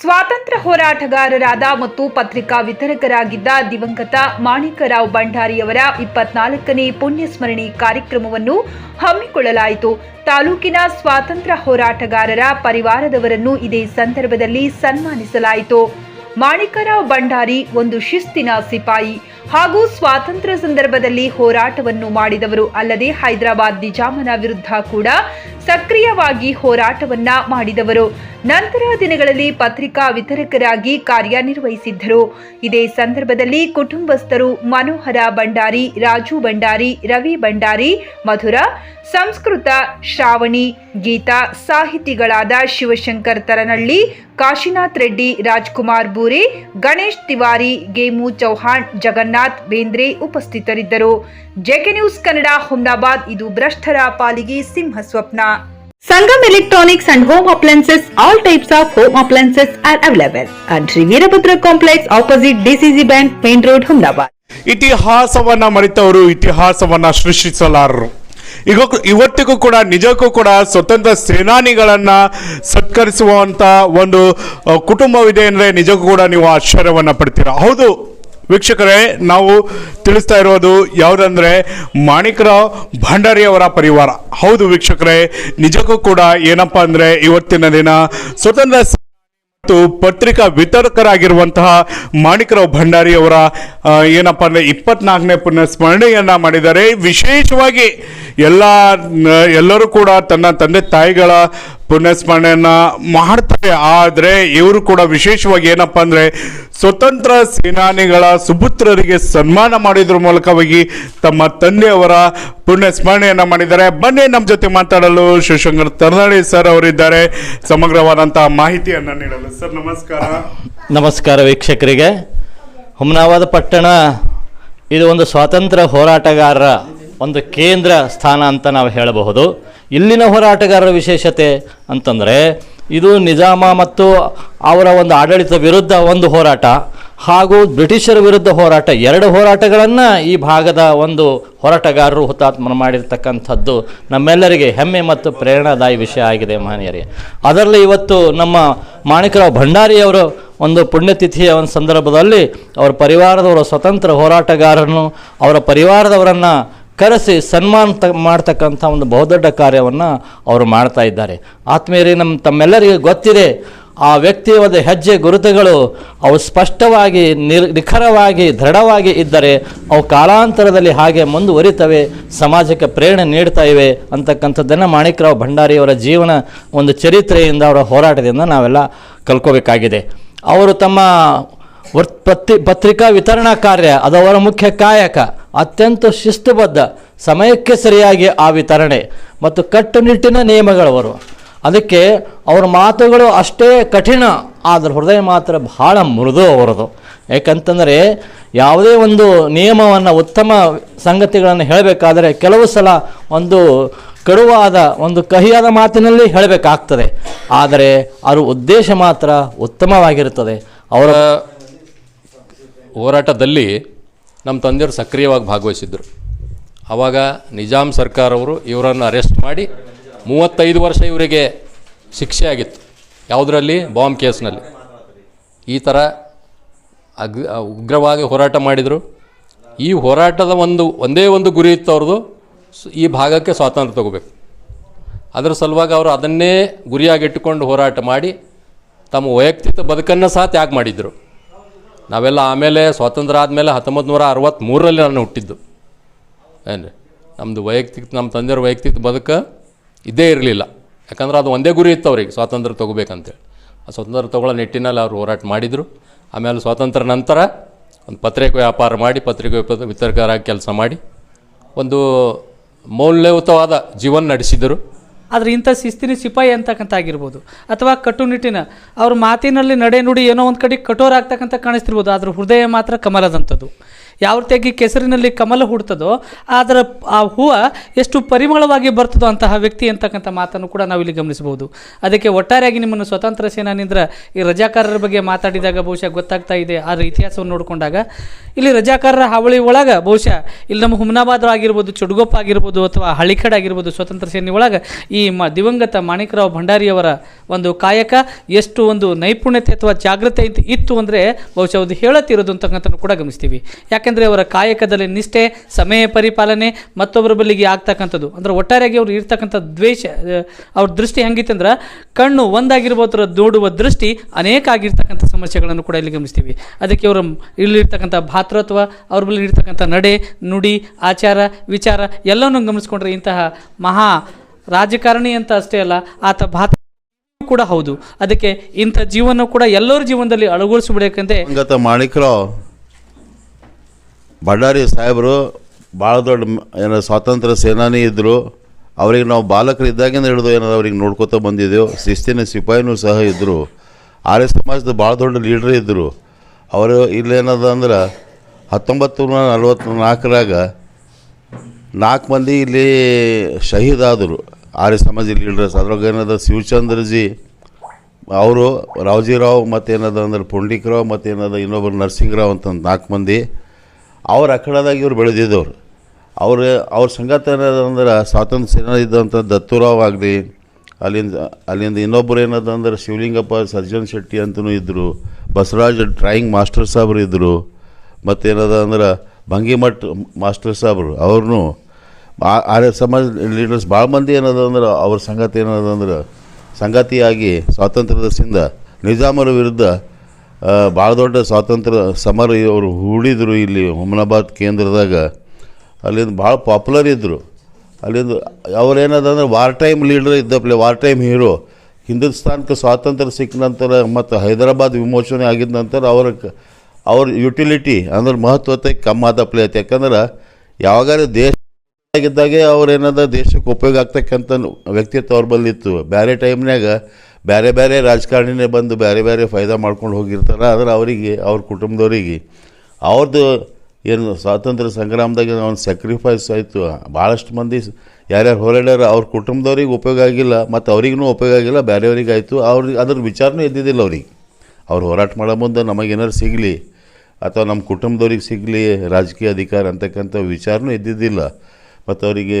ಸ್ವಾತಂತ್ರ್ಯ ಹೋರಾಟಗಾರರಾದ ಮತ್ತು ಪತ್ರಿಕಾ ವಿತರಕರಾಗಿದ್ದ ದಿವಂಗತ ಮಾಣಿಕರಾವ್ ಭಂಡಾರಿಯವರ ಇಪ್ಪತ್ನಾಲ್ಕನೇ ಪುಣ್ಯಸ್ಮರಣೆ ಕಾರ್ಯಕ್ರಮವನ್ನು ಹಮ್ಮಿಕೊಳ್ಳಲಾಯಿತು. ತಾಲೂಕಿನ ಸ್ವಾತಂತ್ರ್ಯ ಹೋರಾಟಗಾರರ ಪರಿವಾರದವರನ್ನು ಇದೇ ಸಂದರ್ಭದಲ್ಲಿ ಸನ್ಮಾನಿಸಲಾಯಿತು. ಮಾಣಿಕರಾವ್ ಭಂಡಾರಿ ಒಂದು ಶಿಸ್ತಿನ ಸಿಪಾಯಿ ಹಾಗೂ ಸ್ವಾತಂತ್ರ್ಯ ಸಂದರ್ಭದಲ್ಲಿ ಹೋರಾಟವನ್ನು ಮಾಡಿದವರು ಅಲ್ಲದೆ ಹೈದರಾಬಾದ್ ನಿಜಾಮನ ವಿರುದ್ಧ ಕೂಡ ಸಕ್ರಿಯವಾಗಿ ಹೋರಾಟವನ್ನ ಮಾಡಿದವರು. ನಂತರ ದಿನಗಳಲ್ಲಿ ಪತ್ರಿಕಾ ವಿತರಕರಾಗಿ ಕಾರ್ಯನಿರ್ವಹಿಸಿದ್ದರು. ಇದೇ ಸಂದರ್ಭದಲ್ಲಿ ಕುಟುಂಬಸ್ಥರು ಮನೋಹರ ಭಂಡಾರಿ, ರಾಜು ಭಂಡಾರಿ, ರವಿ ಭಂಡಾರಿ, ಮಧುರ, ಸಂಸ್ಕೃತ, ಶ್ರಾವಣಿ, ಗೀತಾ, ಸಾಹಿತಿಗಳಾದ ಶಿವಶಂಕರ್ ತರನಳ್ಳಿ, ಕಾಶಿನಾಥ್ ರೆಡ್ಡಿ, ರಾಜ್ಕುಮಾರ್ ಬೂರೆ, ಗಣೇಶ್ ತಿವಾರಿ, ಗೇಮು ಚೌಹಾಣ್, ಜಗನ್ನಾಥ್ ಬೇಂದ್ರೆ ಉಪಸ್ಥಿತರಿದ್ದರು. ಜೆಕೆ ನ್ಯೂಸ್ ಕನ್ನಡ ಹುಮ್ನಾಬಾದ್ ಇದು ಭ್ರಷ್ಟರ ಪಾಲಿಗೆ ಸಿಂಹ ಸ್ವಪ್ನ Sangam Electronics and Home Appliances, all types of home appliances are available at Virabhadra Complex opposite DCC Bank, Main Road, Humdabad. ಇತಿಹಾಸವನ್ನ ಮರೆತವರು ಇತಿಹಾಸವನ್ನ ಸೃಷ್ಟಿಸಲಾರರು ಈಗ ಇವತ್ತಿಗೂ ಕೂಡ ನಿಜಕ್ಕೂ ಕೂಡ ಸ್ವತಂತ್ರ ಸೇನಾನಿಗಳನ್ನ ಸತ್ಕರಿಸುವಂತ ಒಂದು ಕುಟುಂಬವಿದೆ ಅಂದ್ರೆ ನಿಜಕ್ಕೂ ಕೂಡ ನೀವು ಆಶ್ಚರ್ಯವನ್ನ ಪಡ್ತೀರಾ ಹೌದು ವೀಕ್ಷಕರೇ ನಾವು ತಿಳಿಸ್ತಾ ಇರೋದು ಯಾವುದಂದ್ರೆ ಮಾಣಿಕರಾವ್ ಭಂಡಾರಿ ಅವರ ಪರಿವಾರ. ಹೌದು ವೀಕ್ಷಕರೇ ನಿಜಕ್ಕೂ ಕೂಡ ಏನಪ್ಪಾ ಅಂದ್ರೆ ಇವತ್ತಿನ ದಿನ ಸ್ವತಂತ್ರ ಮತ್ತು ಪತ್ರಿಕಾ ವಿತರಕರಾಗಿರುವಂತಹ ಮಾಣಿಕರಾವ್ ಭಂಡಾರಿ ಅವರ ಆ, ಏನಪ್ಪಾ ಅಂದ್ರೆ ಇಪ್ಪತ್ನಾಲ್ಕನೇ ಪುಣ್ಯ ಸ್ಮರಣೆಯನ್ನ ಮಾಡಿದ್ದಾರೆ. ವಿಶೇಷವಾಗಿ ಎಲ್ಲ ಎಲ್ಲರೂ ಕೂಡ ತನ್ನ ತಂದೆ ತಾಯಿಗಳ ಪುಣ್ಯ ಸ್ಮರಣೆಯನ್ನ ಮಾಡ್ತಾರೆ. ಆದರೆ ಇವರು ಕೂಡ ವಿಶೇಷವಾಗಿ ಏನಪ್ಪ ಅಂದ್ರೆ ಸ್ವತಂತ್ರ ಸೇನಾನಿಗಳ ಸುಪುತ್ರರಿಗೆ ಸನ್ಮಾನ ಮಾಡಿದ್ರ ಮೂಲಕವಾಗಿ ತಮ್ಮ ತಂದೆಯವರ ಪುಣ್ಯ ಸ್ಮರಣೆಯನ್ನು ಮಾಡಿದ್ದಾರೆ. ಬನ್ನಿ ನಮ್ಮ ಜೊತೆ ಮಾತಾಡಲು ಶಿವಶಂಕರ್ ತರ್ನಾಳಿ ಸರ್ ಅವರಿದ್ದಾರೆ. ಸಮಗ್ರವಾದಂತಹ ಮಾಹಿತಿಯನ್ನ ನೀಡಲು. ಸರ್ ನಮಸ್ಕಾರ. ನಮಸ್ಕಾರ ವೀಕ್ಷಕರಿಗೆ. ಹುಮನಾಬಾದ್ ಪಟ್ಟಣ ಇದು ಒಂದು ಸ್ವಾತಂತ್ರ್ಯ ಹೋರಾಟಗಾರರ ಒಂದು ಕೇಂದ್ರ ಸ್ಥಾನ ಅಂತ ನಾವು ಹೇಳಬಹುದು. ಇಲ್ಲಿನ ಹೋರಾಟಗಾರರ ವಿಶೇಷತೆ ಅಂತಂದರೆ, ಇದು ನಿಜಾಮ ಮತ್ತು ಅವರ ಒಂದು ಆಡಳಿತ ವಿರುದ್ಧ ಒಂದು ಹೋರಾಟ ಹಾಗೂ ಬ್ರಿಟಿಷರ ವಿರುದ್ಧ ಹೋರಾಟ, ಎರಡು ಹೋರಾಟಗಳನ್ನು ಈ ಭಾಗದ ಒಂದು ಹೋರಾಟಗಾರರು ಹುತಾತ್ಮನ ಮಾಡಿರ್ತಕ್ಕಂಥದ್ದು ನಮ್ಮೆಲ್ಲರಿಗೆ ಹೆಮ್ಮೆ ಮತ್ತು ಪ್ರೇರಣಾದಾಯಿ ವಿಷಯ ಆಗಿದೆ ಮಹನೀಯರಿಗೆ ಅದರಲ್ಲಿ ಇವತ್ತು ನಮ್ಮ ಮಾಣಿಕರಾವ್ ಭಂಡಾರಿಯವರು ಒಂದು ಪುಣ್ಯತಿಥಿಯ ಒಂದು ಸಂದರ್ಭದಲ್ಲಿ, ಅವರ ಪರಿವಾರದವರ ಸ್ವತಂತ್ರ ಹೋರಾಟಗಾರರನ್ನು, ಅವರ ಪರಿವಾರದವರನ್ನು ಕರೆಸಿ ಸನ್ಮಾನ ತ ಮಾಡ್ತಕ್ಕಂಥ ಒಂದು ಬಹುದೊಡ್ಡ ಕಾರ್ಯವನ್ನು ಅವರು ಮಾಡ್ತಾ ಇದ್ದಾರೆ. ಆತ್ಮೀಯರೇ ನಮ್ಮ ತಮ್ಮೆಲ್ಲರಿಗೆ ಗೊತ್ತಿದೆ, ಆ ವ್ಯಕ್ತಿಯ ಹೆಜ್ಜೆ ಗುರುತುಗಳು ಅವು ಸ್ಪಷ್ಟವಾಗಿ ನಿರ್ ನಿಖರವಾಗಿ ದೃಢವಾಗಿ ಇದ್ದರೆ ಅವು ಕಾಲಾಂತರದಲ್ಲಿ ಹಾಗೆ ಮುಂದುವರಿತವೆ, ಸಮಾಜಕ್ಕೆ ಪ್ರೇರಣೆ ನೀಡ್ತಾ ಇವೆ ಅಂತಕ್ಕಂಥದ್ದನ್ನು ಮಾಣಿಕ್ರಾವ್ ಭಂಡಾರಿಯವರ ಜೀವನ ಒಂದು ಚರಿತ್ರೆಯಿಂದ ಅವರ ಹೋರಾಟದಿಂದ ನಾವೆಲ್ಲ ಕಲ್ಕೋಬೇಕಾಗಿದೆ. ಅವರು ತಮ್ಮ ವೃತ್ ಪತ್ರಿ ಪತ್ರಿಕಾ ವಿತರಣಾ ಕಾರ್ಯ, ಅದು ಅವರ ಮುಖ್ಯ ಕಾಯಕ. ಅತ್ಯಂತ ಶಿಸ್ತುಬದ್ಧ, ಸಮಯಕ್ಕೆ ಸರಿಯಾಗಿ ಆ ವಿತರಣೆ ಮತ್ತು ಕಟ್ಟುನಿಟ್ಟಿನ ನಿಯಮಗಳವರು. ಅದಕ್ಕೆ ಅವರ ಮಾತುಗಳು ಅಷ್ಟೇ ಕಠಿಣ, ಆದರೆ ಹೃದಯ ಮಾತ್ರ ಬಹಳ ಮೃದು ಅವರದು. ಯಾಕಂತಂದರೆ ಯಾವುದೇ ಒಂದು ನಿಯಮವನ್ನು ಉತ್ತಮ ಸಂಗತಿಗಳನ್ನು ಹೇಳಬೇಕಾದರೆ ಕೆಲವು ಸಲ ಒಂದು ಕಡುವಾದ, ಒಂದು ಕಹಿಯಾದ ಮಾತಿನಲ್ಲಿ ಹೇಳಬೇಕಾಗ್ತದೆ. ಆದರೆ ಅವರ ಉದ್ದೇಶ ಮಾತ್ರ ಉತ್ತಮವಾಗಿರುತ್ತದೆ. ಅವರ ಹೋರಾಟದಲ್ಲಿ ನಮ್ಮ ತಂದೆಯವರು ಸಕ್ರಿಯವಾಗಿ ಭಾಗವಹಿಸಿದ್ದರು ಆವಾಗ ನಿಜಾಮ್ ಸರ್ಕಾರವರು ಇವರನ್ನು ಅರೆಸ್ಟ್ ಮಾಡಿ ಮೂವತ್ತೈದು ವರ್ಷ ಇವರಿಗೆ ಶಿಕ್ಷೆ ಆಗಿತ್ತು. ಯಾವುದರಲ್ಲಿ? ಬಾಂಬ್ ಕೇಸ್ನಲ್ಲಿ. ಈ ಥರ ಅಗ್ ಉಗ್ರವಾಗಿ ಹೋರಾಟ ಮಾಡಿದರು. ಈ ಹೋರಾಟದ ಒಂದು, ಒಂದೇ ಒಂದು ಗುರಿ ಇತ್ತು ಅವ್ರದ್ದು. ಈ ಭಾಗಕ್ಕೆ ಸ್ವಾತಂತ್ರ್ಯ ತಗೋಬೇಕು. ಅದರ ಸಲುವಾಗಿ ಅವರು ಅದನ್ನೇ ಗುರಿಯಾಗಿಟ್ಟುಕೊಂಡು ಹೋರಾಟ ಮಾಡಿ ತಮ್ಮ ವೈಯಕ್ತಿಕ ಬದುಕನ್ನು ಸಹ ತ್ಯಾಗ ಮಾಡಿದ್ದರು ನಾವೆಲ್ಲ ಆಮೇಲೆ ಸ್ವಾತಂತ್ರ್ಯ ಆದಮೇಲೆ ಹತ್ತೊಂಬತ್ತು ನೂರ ಅರವತ್ತ್ಮೂರರಲ್ಲಿ ನಾನು ಹುಟ್ಟಿದ್ದು. ಏನು ನಮ್ಮದು ವೈಯಕ್ತಿಕ ನಮ್ಮ ತಂದೆಯವ್ರ ವೈಯಕ್ತಿಕ ಬದುಕು ಇದ್ದೇ ಇರಲಿಲ್ಲ. ಯಾಕಂದ್ರೆ ಅದು ಒಂದೇ ಗುರಿ ಇತ್ತು ಅವ್ರಿಗೆ, ಸ್ವಾತಂತ್ರ್ಯ ತೊಗೋಬೇಕಂತೇಳಿ. ಆ ಸ್ವಾತಂತ್ರ್ಯ ತೊಗೊಳ್ಳೋ ನಿಟ್ಟಿನಲ್ಲಿ ಅವರು ಹೋರಾಟ ಮಾಡಿದರು. ಆಮೇಲೆ ಸ್ವಾತಂತ್ರ್ಯ ನಂತರ ಒಂದು ಪತ್ರಿಕೆ ವ್ಯಾಪಾರ ಮಾಡಿ, ಪತ್ರಿಕೆ ವಿತರಕರಾಗಿ ಕೆಲಸ ಮಾಡಿ, ಒಂದು ಮೌಲ್ಯಯುತವಾದ ಜೀವನ ನಡೆಸಿದರು. ಆದರೆ ಇಂಥ ಶಿಸ್ತಿನ ಸಿಪಾಯಿ ಅಂತಕ್ಕಂಥ ಆಗಿರ್ಬೋದು. ಅಥವಾ ಕಟ್ಟುನಿಟ್ಟಿನ ಅವ್ರ ಮಾತಿನಲ್ಲಿ ನಡೆ ನುಡಿ ಏನೋ ಒಂದು ಕಡೆ ಕಠೋರ ಆಗ್ತಕ್ಕಂಥ ಕಾಣಿಸ್ತಿರ್ಬೋದು, ಆದ್ರೆ ಹೃದಯ ಮಾತ್ರ ಕಮಲದಂಥದ್ದು. ಯಾವ ರೀತಿಯಾಗಿ ಕೆಸರಿನಲ್ಲಿ ಕಮಲ ಹುಡ್ತದೋ, ಅದರ ಆ ಹೂವು ಎಷ್ಟು ಪರಿಮಳವಾಗಿ ಬರ್ತದೋ ಅಂತಹ ವ್ಯಕ್ತಿ ಅಂತಕ್ಕಂಥ ಮಾತನ್ನು ಕೂಡ ನಾವಿಲ್ಲಿ ಗಮನಿಸಬಹುದು. ಅದಕ್ಕೆ ಒಟ್ಟಾರೆಯಾಗಿ ನಿಮ್ಮನ್ನು ಸ್ವತಂತ್ರ ಸೇನಾನಿಂದ್ರ ಈ ರಜಾಕಾರರ ಬಗ್ಗೆ ಮಾತಾಡಿದಾಗ ಬಹುಶಃ ಗೊತ್ತಾಗ್ತಾ ಇದೆ ಅದರ ಇತಿಹಾಸವನ್ನು ನೋಡಿಕೊಂಡಾಗ. ಇಲ್ಲಿ ರಜಾಕಾರರ ಹಾವಳಿ ಒಳಗೆ ಬಹುಶಃ ಇಲ್ಲಿ ನಮ್ಮ ಹುಮ್ನಾಬಾದ್ ಆಗಿರ್ಬೋದು ಚುಡ್ಗೊಪ್ಪ ಆಗಿರ್ಬೋದು, ಅಥವಾ ಹಳಿಕಡ್ ಆಗಿರ್ಬೋದು ಸ್ವತಂತ್ರ ಸೇನೆ ಒಳಗೆ ಈ ಮ ದಿವಂಗತ ಮಾಣಿಕರಾವ್ ಭಂಡಾರಿಯವರ ಒಂದು ಕಾಯಕ, ಎಷ್ಟು ಒಂದು ನೈಪುಣ್ಯತೆ ಅಥವಾ ಜಾಗೃತೆ ಇತ್- ಇತ್ತು ಅಂದರೆ ಬಹುಶಃ ಒಂದು ಹೇಳತ್ತಿರೋದು ಅಂತಕ್ಕಂಥ ಕೂಡ ಗಮನಿಸ್ತೀವಿ. ಯಾಕೆಂದರೆ ಅವರ ಕಾಯಕದಲ್ಲಿ ನಿಷ್ಠೆ, ಸಮಯ ಪರಿಪಾಲನೆ ಮತ್ತೊಬ್ಬರ ಬಲ್ಲಿಗೆ ಆಗ್ತಕ್ಕಂಥದ್ದು. ಅಂದರೆ ಒಟ್ಟಾರೆಯಾಗಿ ಅವ್ರು ಇರ್ತಕ್ಕಂಥ ದ್ವೇಷ ಅವ್ರ ದೃಷ್ಟಿ ಹೆಂಗಿತ್ತಂದ್ರೆ ಕಣ್ಣು ಒಂದಾಗಿರ್ಬೋದ್ರ ನೋಡುವ ದೃಷ್ಟಿ ಅನೇಕ ಆಗಿರ್ತಕ್ಕಂಥ ಸಮಸ್ಯೆಗಳನ್ನು ಕೂಡ ಇಲ್ಲಿ ಗಮನಿಸ್ತೀವಿ. ಅದಕ್ಕೆ ಅವರ ಇಲ್ಲಿರ್ತಕ್ಕಂಥ ಭಾತೃತ್ವ, ಅವ್ರ ಬಳಿ ಇರ್ತಕ್ಕಂಥ ನಡೆ, ನುಡಿ, ಆಚಾರ, ವಿಚಾರ ಎಲ್ಲವನ್ನು ಗಮನಿಸ್ಕೊಂಡ್ರೆ ಇಂತಹ ಮಹಾ ರಾಜಕಾರಣಿ ಅಂತ ಅಷ್ಟೇ ಅಲ್ಲ, ಆತ ಭಾತ ಕೂಡ ಹೌದು. ಅದಕ್ಕೆ ಇಂಥ ಜೀವನ ಕೂಡ ಎಲ್ಲರ ಜೀವನದಲ್ಲಿ ಅಳವಡಿಸ್ಬಿಡಬೇಕಂತೆ. ಗತ ಮಾಣಿಕರಾವ್ ಬಳ್ಳಾರಿ ಸಾಹೇಬರು ಭಾಳ ದೊಡ್ಡ ಏನೋ ಸ್ವಾತಂತ್ರ್ಯ ಸೇನಾನಿ ಇದ್ದರು ಅವ್ರಿಗೆ ನಾವು ಬಾಲಕರು ಇದ್ದಾಗಿಂದ ಹಿಡಿದು ಏನಾದ್ರು ಅವ್ರಿಗೆ ನೋಡ್ಕೋತಾ ಬಂದಿದ್ದೆವು ಶಿಸ್ತಿನ ಸಿಪಾಯಿನೂ ಸಹ ಇದ್ದರು ಆರ್ಯ ಸಮಾಜದ ಭಾಳ ದೊಡ್ಡ ಲೀಡ್ರ್ ಇದ್ದರು ಅವರು ಇಲ್ಲೇನದ ಅಂದ್ರೆ ಹತ್ತೊಂಬತ್ತು ನೂರ ನಲ್ವತ್ತು ನಾಲ್ಕರಾಗ ನಾಲ್ಕು ಮಂದಿ ಇಲ್ಲಿ ಶಹೀದ್ ಆದರು. ಆರ್ಯ ಸಮಾಜ ಲೀಡರ್ಸ್. ಅದ್ರಾಗ ಏನದ ಶಿವಚಂದ್ರಜಿ, ಅವರು ರಾವ್ಜಿರಾವ್ ಮತ್ತು ಏನದ ಅಂದ್ರೆ ಪುಂಡಿಕರಾವ್ ಮತ್ತು ಏನದ ಇನ್ನೊಬ್ಬರು ನರಸಿಂಗರಾವ್ ಅಂತ ನಾಲ್ಕು ಮಂದಿ. ಅವ್ರ ಅಖಾಡದಾಗ ಇವ್ರು ಬೆಳೆದಿದ್ದವ್ರು. ಅವ್ರ ಅವ್ರ ಸಂಗತ ಏನದ ಅಂದ್ರೆ ಸ್ವಾತಂತ್ರ್ಯ ಸೇನಾ ಇದ್ದಂಥ ದತ್ತುರಾವ್ ಆಗಲಿ, ಅಲ್ಲಿಂದ ಅಲ್ಲಿಂದ ಇನ್ನೊಬ್ಬರು ಏನದಂದ್ರೆ ಶಿವಲಿಂಗಪ್ಪ ಸರ್ಜನ್ ಶೆಟ್ಟಿ ಅಂತಲೂ ಇದ್ದರು ಬಸವರಾಜ್ ಡ್ರಾಯಿಂಗ್ ಮಾಸ್ಟರ್ ಸಾಬ್ರು ಇದ್ದರು ಮತ್ತೇನದ ಅಂದ್ರೆ ಭಂಗಿಮಠ್ ಮಾಸ್ಟರ್ ಸಾಬ್ರು ಅವ್ರೂ ಆರ್ಯ ಸಮಾಜ ಲೀಡರ್ಸ್ ಭಾಳ ಮಂದಿ ಏನದ ಅಂದ್ರೆ ಅವ್ರ ಸಂಗತಿ ಏನದ ಅಂದ್ರೆ ಸಂಗತಿಯಾಗಿ ಸ್ವಾತಂತ್ರ್ಯದ ಸಿಂದ ನಿಜಾಮರ ವಿರುದ್ಧ ಭಾಳ ದೊಡ್ಡ ಸ್ವಾತಂತ್ರ್ಯ ಸಮರ ಅವರು ಹೂಡಿದರು ಇಲ್ಲಿ ಹುಮನಾಬಾದ್ ಕೇಂದ್ರದಾಗ. ಅಲ್ಲಿಂದ ಭಾಳ ಪಾಪ್ಯುಲರ್ ಇದ್ದರು ಅಲ್ಲಿಂದ ಅವ್ರು ಏನದ ಅಂದ್ರೆ ವಾರ್ ಟೈಮ್ ಲೀಡರ್ ಇದ್ದಪ್ಲೆ ವಾರ್ ಟೈಮ್ ಹೀರೋ ಹಿಂದೂಸ್ತಾನಕ್ಕೆ ಸ್ವಾತಂತ್ರ್ಯ ಸಿಕ್ಕ ನಂತರ ಮತ್ತು ಹೈದರಾಬಾದ್ ವಿಮೋಚನೆ ಆಗಿದ ನಂತರ ಅವ್ರ ಅವ್ರ ಯುಟಿಲಿಟಿ ಅಂದ್ರೆ ಮಹತ್ವತೆ ಕಮ್ಮಿ ಆದಪ್ಲೆ ಐತೆ ಯಾಕಂದ್ರೆ ಯಾವಾಗಾರ ದೇಶ ಆಗಿದ್ದಾಗೆ ಅವ್ರು ಏನದ ದೇಶಕ್ಕೆ ಉಪಯೋಗ ಆಗ್ತಕ್ಕಂಥ ವ್ಯಕ್ತಿತ್ವ ಅವ್ರ ಬಲ್ಲಿತ್ತು ಬೇರೆ ಟೈಮ್ನಾಗ ಬೇರೆ ಬೇರೆ ರಾಜಕಾರಣಿನೇ ಬಂದು ಬೇರೆ ಬೇರೆ ಫಾಯ್ದಾ ಮಾಡ್ಕೊಂಡು ಹೋಗಿರ್ತಾರೆ, ಆದ್ರೆ ಅವರಿಗೆ, ಅವ್ರ ಕುಟುಂಬದವರಿಗೆ ಅವ್ರದ್ದು ಏನು ಸ್ವಾತಂತ್ರ್ಯ ಸಂಗ್ರಾಮದಾಗ ಒಂದು ಸ್ಯಾಕ್ರಿಫೈಸ್ ಆಯಿತು. ಭಾಳಷ್ಟು ಮಂದಿ ಯಾರ್ಯಾರು ಹೋರಾಡ್ಯಾರ ಅವ್ರ ಕುಟುಂಬದವ್ರಿಗೆ ಉಪಯೋಗ ಆಗಿಲ್ಲ, ಮತ್ತು ಅವ್ರಿಗೂ ಉಪಯೋಗ ಆಗಿಲ್ಲ ಬೇರೆಯವ್ರಿಗೆ ಆಯಿತು. ಅವ್ರಿಗೆ ಅದ್ರ ವಿಚಾರನೂ ಇದ್ದಿದ್ದಿಲ್ಲ ಅವ್ರಿಗೆ. ಅವ್ರು ಹೋರಾಟ ಮಾಡೋ ಮುಂದೆ ನಮಗೇನಾರು ಸಿಗಲಿ, ಅಥವಾ ನಮ್ಮ ಕುಟುಂಬದವ್ರಿಗೆ ಸಿಗಲಿ ರಾಜಕೀಯ ಅಧಿಕಾರ ಅಂತಕ್ಕಂಥ ವಿಚಾರನೂ ಇದ್ದಿದ್ದಿಲ್ಲ. ಮತ್ತು ಅವರಿಗೆ